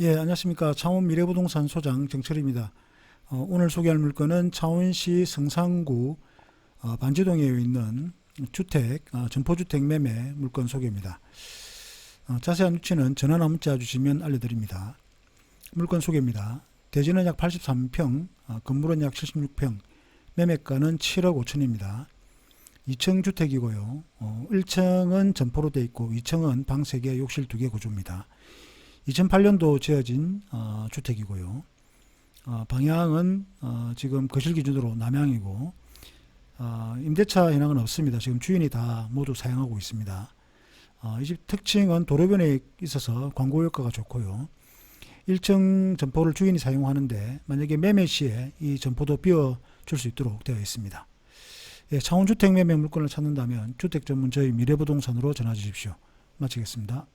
예, 안녕하십니까. 창원 미래부동산 소장 정철입니다. 어, 오늘 소개할 물건은 창원시 성산구 어, 반지동에 있는 주택, 어, 점포주택 매매 물건 소개입니다. 어, 자세한 위치는 전화나 문자 주시면 알려드립니다. 물건 소개입니다. 대지는 약 83평, 어, 건물은 약 76평, 매매가는 7억 5천입니다. 2층 주택이고요. 어, 1층은 점포로 되어 있고 2층은 방 3개, 욕실 2개 구조입니다. 2008년도 지어진 어, 주택이고요. 어, 방향은 어, 지금 거실 기준으로 남향이고 어, 임대차 현황은 없습니다. 지금 주인이 다 모두 사용하고 있습니다. 어, 이집 특징은 도로변에 있어서 광고 효과가 좋고요. 1층 점포를 주인이 사용하는데 만약에 매매 시에 이 점포도 비워 줄 수 있도록 되어 있습니다. 예, 창원주택 매매 물건을 찾는다면 주택 전문 저희 미래부동산으로 전화 주십시오. 마치겠습니다.